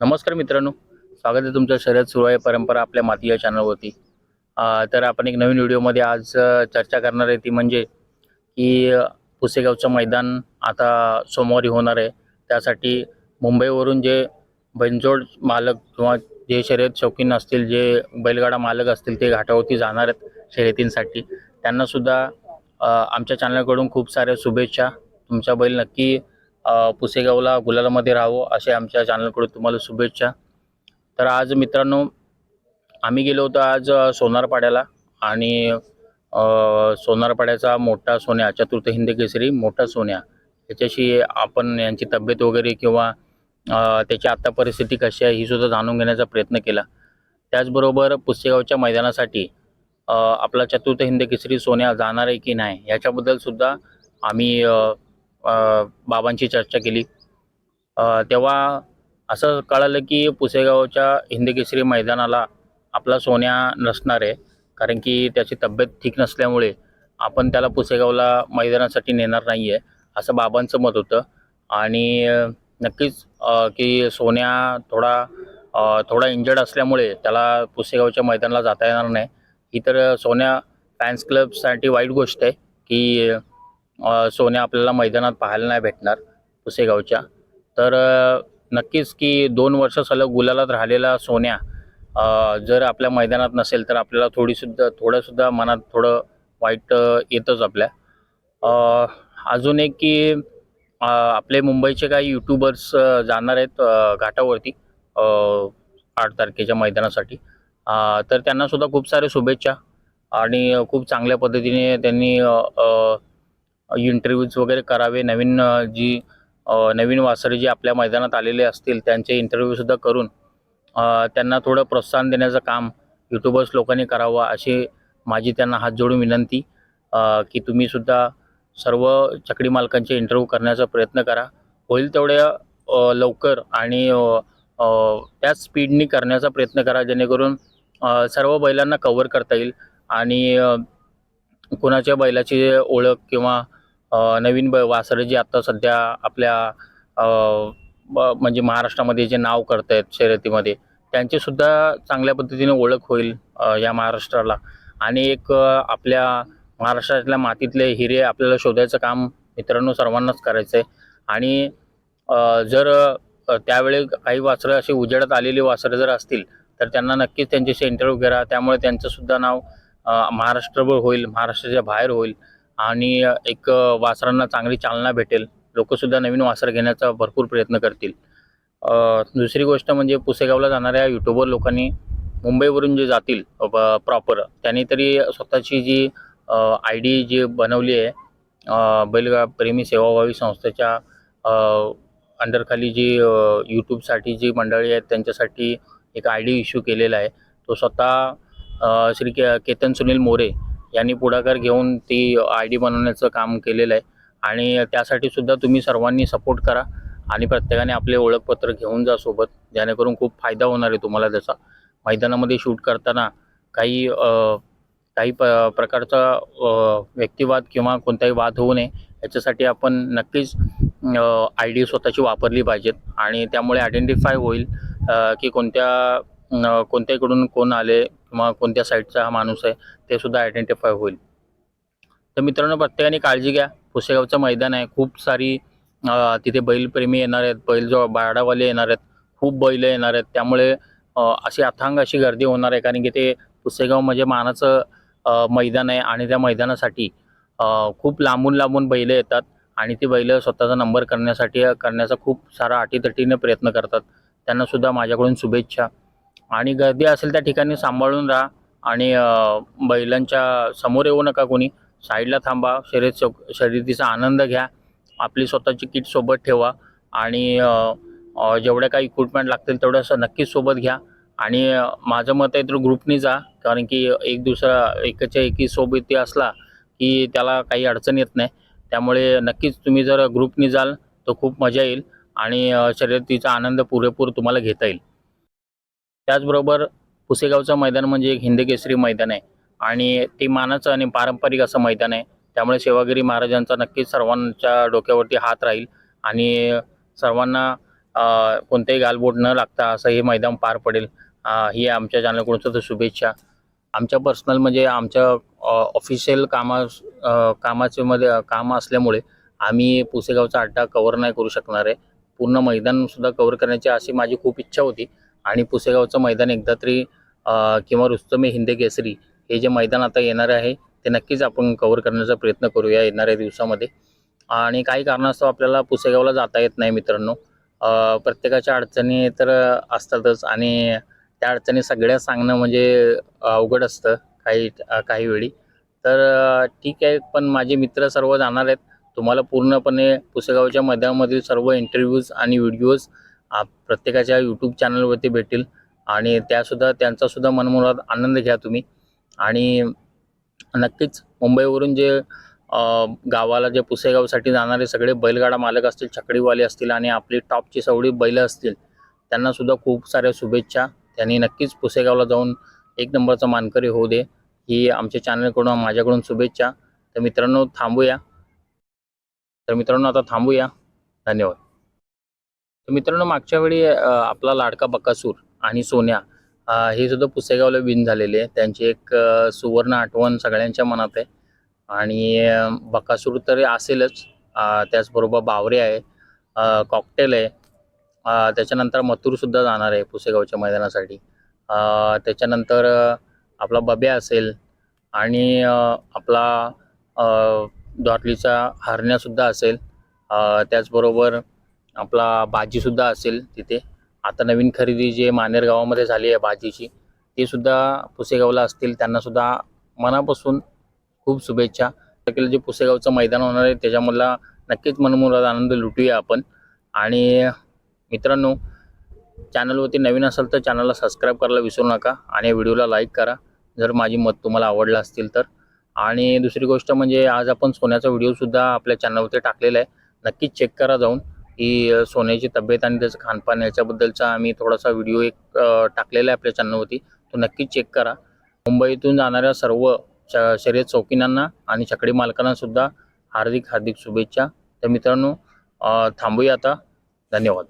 नमस्कार मित्रांनो. स्वागत आहे तुमचं शर्यत सुरू आहे परंपरा आपल्या माती या चॅनलवरती तर आपण एक नवीन व्हिडिओमध्ये आज चर्चा करणार आहे ती म्हणजे की पुसेगावचं मैदान आता सोमवारी होणार आहे. त्यासाठी मुंबईवरून जे बैनजोड मालक किंवा जे शर्यत शौकीन असतील जे बैलगाडा मालक असतील ते घाटावरती जाणार आहेत शर्यतींसाठी. त्यांनासुद्धा आमच्या चॅनलकडून खूप साऱ्या शुभेच्छा. तुमचा बैल नक्की पुसेगावला गुलालामध्ये राहावं असे आमच्या चॅनलकडून तुम्हाला शुभेच्छा. तर आज मित्रांनो आम्ही गेलो होतो आज सोनारपाड्याला आणि सोनारपाड्याचा मोठा सोन्या चतुर्थ हिंद केसरी मोठा सोन्या. याच्याशी आपण यांची तब्येत वगैरे किंवा त्याची आत्ता परिस्थिती कशी आहे ही सुद्धा जाणून घेण्याचा प्रयत्न केला. त्याचबरोबर पुसेगावच्या मैदानासाठी आपला चतुर्थ हिंद केसरी सोन्या जाणार आहे की नाही याच्याबद्दलसुद्धा आम्ही बाबांची चर्चा केली. तेव्हा असं कळालं की पुसेगावच्या हिंदकेसरी मैदानाला आपला सोन्या नसणार आहे. कारण की त्याची तब्येत ठीक नसल्यामुळे आपण त्याला पुसेगावला मैदानासाठी नेणार नाही आहे असं बाबांचं मत होतं. आणि नक्कीच की सोन्या थोडा थोडा इंजर्ड असल्यामुळे त्याला पुसेगावच्या मैदानाला जाता येणार नाही. ही तर सोन्या फॅन्स क्लबसाठी वाईट गोष्ट आहे की सोन्या आपल्याला मैदानात पाहायला नाही भेटणार पुसेगावच्या. तर नक्कीच की दोन वर्ष सलग गुलालात राहिलेला सोन्या जर आपल्या मैदानात नसेल तर आपल्याला थोडीसुद्धा थोडंसुद्धा मनात थोडं वाईट येतंच आपल्या. अजून एक की आपले मुंबईचे काही यूट्यूबर्स जाणार आहेत घाटावरती आठ तारखेच्या मैदानासाठी. तर त्यांनासुद्धा खूप सारे शुभेच्छा आणि खूप चांगल्या पद्धतीने त्यांनी इंटरव्ह्यूज वगैरे करावे नवीन जी नवीन वासरे जी आपल्या मैदानात आलेले असतील त्यांचे इंटरव्ह्यूसुद्धा करून त्यांना थोडं प्रोत्साहन देण्याचं काम यूट्यूबर्स लोकांनी करावं अशी माझी त्यांना हात जोडून विनंती. की तुम्हीसुद्धा सर्व चकडी मालकांचे इंटरव्ह्यू करण्याचा प्रयत्न करा. होईल तेवढ्या लवकर आणि त्याच स्पीडनी करण्याचा प्रयत्न करा जेणेकरून सर्व बैलांना कवर करता येईल आणि कुणाच्या कोणाच्या बैलाची ओळख किंवा नवीन ब वासरं जी आत्ता सध्या आपल्या ब- म्हणजे महाराष्ट्रामध्ये जे नाव करत आहेत शर्यतीमध्ये त्यांचीसुद्धा चांगल्या पद्धतीने ओळख होईल या महाराष्ट्राला. आणि एक आपल्या महाराष्ट्रातल्या मातीतले हिरे आपल्याला शोधायचं काम मित्रांनो सर्वांनाच करायचं आहे आणि जर त्यावेळी काही वासरं अशी उजेडात आलेली वासरं जर असतील तर त्यांना नक्कीच त्यांच्याशी इंटरव्ह्यू करा त्यामुळे त्यांचंसुद्धा नाव महाराष्ट्रभर होईल महाराष्ट्राच्या बाहेर होईल. आणि एक वासरांना चांगली चालना भेटेल. लोकसुद्धा नवीन वासर घेण्याचा भरपूर प्रयत्न करतील. दुसरी गोष्ट म्हणजे पुसेगावला जाणाऱ्या युट्यूबर लोकांनी मुंबईवरून जे जातील प्रॉपर त्यांनी तरी स्वतःची जी आय डी जी बनवली आहे बैलगा प्रेमी सेवाभावी संस्थेच्या अंडरखाली जी यूट्यूबसाठी जी मंडळी आहेत त्यांच्यासाठी एक आय डी इश्यू केलेला आहे. तो स्वतः श्री के केतन सुनील मोरे यांनी पुढाकार घेऊन ती आय डी बनवण्याचं काम केलेलं आहे. आणि त्यासाठी सुद्धा तुम्ही सर्वांनी सपोर्ट करा आणि प्रत्येकाने आपले ओळखपत्र घेऊन जा सोबत. जेणेकरून खूप फायदा होणार आहे तुम्हाला त्याचा. मैदानामध्ये शूट करताना काही काही प प्रकारचा व्यक्तिवाद किंवा कोणताही वाद होऊ नये. याच्यासाठी आपण नक्कीच आय डी स्वतःची वापरली पाहिजेत. आणि त्यामुळे आयडेंटिफाय होईल की कोणत्या कोणत्याकडून कोण आले किंवा कोणत्या साईडचा हा माणूस आहे ते सुद्धा आयडेंटिफाय होईल. तर मित्रांनो प्रत्येकाने काळजी घ्या. पुसेगावचं मैदान आहे. खूप सारी तिथे बैलप्रेमी येणार आहेत. बैल जो बाडावाले येणार आहेत. खूप बैल येणार आहेत. त्यामुळे अशी अथांग अशी गर्दी होणार आहे. कारण की ते पुसेगाव म्हणजे मानाचं मैदान आहे. आणि त्या मैदानासाठी खूप लांबून लांबून बैलं येतात. आणि ती बैलं स्वतःचा नंबर करण्यासाठी करण्याचा खूप सारा अटीतटीने प्रयत्न करतात. त्यांनासुद्धा माझ्याकडून शुभेच्छा. आणि गर्दी असेल त्या ठिकाणी सांभाळून राहा. आणि बैलांच्या समोर येऊ नका कोणी. साईडला थांबा. शर्यत सो शर्यतीचा आनंद घ्या. आपली स्वतःची किट सोबत ठेवा. आणि जेवढ्या काही इक्विपमेंट लागतील तेवढं असं नक्कीच सोबत घ्या. आणि माझं मत आहे तर ग्रुपनी जा. कारण की एक दुसरा एकाच्या एकी सोबती असला की त्याला काही अडचण येत नाही. त्यामुळे नक्कीच तुम्ही जर ग्रुपनी जाल तर खूप मजा येईल. आणि शर्यतीचा आनंद पुरेपूर तुम्हाला घेता येईल. त्याचबरोबर पुसेगावचं मैदान म्हणजे एक हिंदकेसरी मैदान आहे. आणि ते मानाचं आणि पारंपरिक असं मैदान आहे. त्यामुळे सेवागिरी महाराजांचा नक्कीच सर्वांच्या डोक्यावरती हात राहील. आणि सर्वांना कोणतेही गालबोट न लागता असं हे मैदान पार पडेल. ही आमच्या चॅनलकडून तर शुभेच्छा. आमच्या पर्सनल म्हणजे आमच्या ऑफिशियल कामा कामाचे मध्ये काम असल्यामुळे आम्ही पुसेगावचा अड्डा कवर नाही करू शकणार आहे. पूर्ण मैदानसुद्धा कवर करण्याची अशी माझी खूप इच्छा होती. आणि पुसेगावचं मैदान एकदा तरी किंवा रुस्तमे हिंदे केसरी हे जे मैदान आता येणार आहे ते नक्कीच आपण कव्हर करण्याचा प्रयत्न करूया येणाऱ्या दिवसामध्ये. आणि काही कारणास्तव आपल्याला पुसेगावला जाता येत नाही मित्रांनो. प्रत्येकाच्या अडचणी तर असतातच आणि त्या अडचणी सगळ्या सांगणं म्हणजे अवघड असतं काही काही वेळी. तर ठीक आहे पण माझे मित्र सर्व जाणार आहेत. तुम्हाला पूर्णपणे पुसेगावच्या मैदानामधील सर्व इंटरव्ह्यूज आणि व्हिडिओज प्रत्येकाच्या यूट्यूब चॅनलवरती भेटतील. आणि त्यासुद्धा त्यांचासुद्धा मनमुराद आनंद घ्या तुम्ही. आणि नक्कीच मुंबईवरून जे गावाला जे पुसेगावसाठी जाणारे सगळे बैलगाडा मालक असतील छकडीवाले असतील आणि आपली टॉपची सवडी बैल असतील त्यांनासुद्धा खूप साऱ्या शुभेच्छा. त्यांनी नक्कीच पुसेगावला जाऊन एक नंबरचा मानकरी होऊ दे. ही आमच्या चॅनलकडून माझ्याकडून शुभेच्छा. तर मित्रांनो थांबूया. तर मित्रांनो आता थांबूया. धन्यवाद. तर मित्रांनो मागच्या वेळी आपला लाडका बकासूर आणि सोन्या हे सुद्धा पुसेगावला विन झालेले आहे त्यांची एक सुवर्ण आठवण सगळ्यांच्या मनात आहे. आणि बकासूर तर असेलच. त्याचबरोबर बावरे आहे कॉकटेल आहे. त्याच्यानंतर मथुरसुद्धा जाणार आहे पुसेगावच्या मैदानासाठी. त्याच्यानंतर आपला बब्या असेल आणि आपला अ, द्वारलीचा हरण्यासुद्धा असेल. त्याचबरोबर आपला भाजीसुद्धा असेल तिथे. आता नवीन खरेदी जे मानेर गावामध्ये झाली आहे भाजीची ती सुद्धा पुसेगावला असतील. त्यांनासुद्धा मनापासून खूप शुभेच्छा. जे पुसेगावचं मैदान होणार आहे त्याच्यामधला नक्कीच मनमुराद आनंद लुटूया आपण. आणि मित्रांनो चॅनलवरती नवीन असाल तर चॅनलला सबस्क्राईब करायला विसरू नका आणि व्हिडिओला लाईक करा जर माझी मत तुम्हाला आवडलं असतील तर. आणि दुसरी गोष्ट म्हणजे आज आपण सोन्याचा व्हिडिओसुद्धा आपल्या चॅनलवरती टाकलेला आहे. नक्कीच चेक करा जाऊन. की सोन्याची तब्येत आणि त्याचं खानपान याच्याबद्दलचा आम्ही थोडासा व्हिडिओ एक टाकलेला आहे आपल्या चॅनलवरती. तो नक्कीच चेक करा. मुंबईतून जाणाऱ्या सर्व श शर्यत चौकीनांना आणि छकडी मालकांनासुद्धा हार्दिक हार्दिक शुभेच्छा. तर मित्रांनो थांबूया आता. धन्यवाद.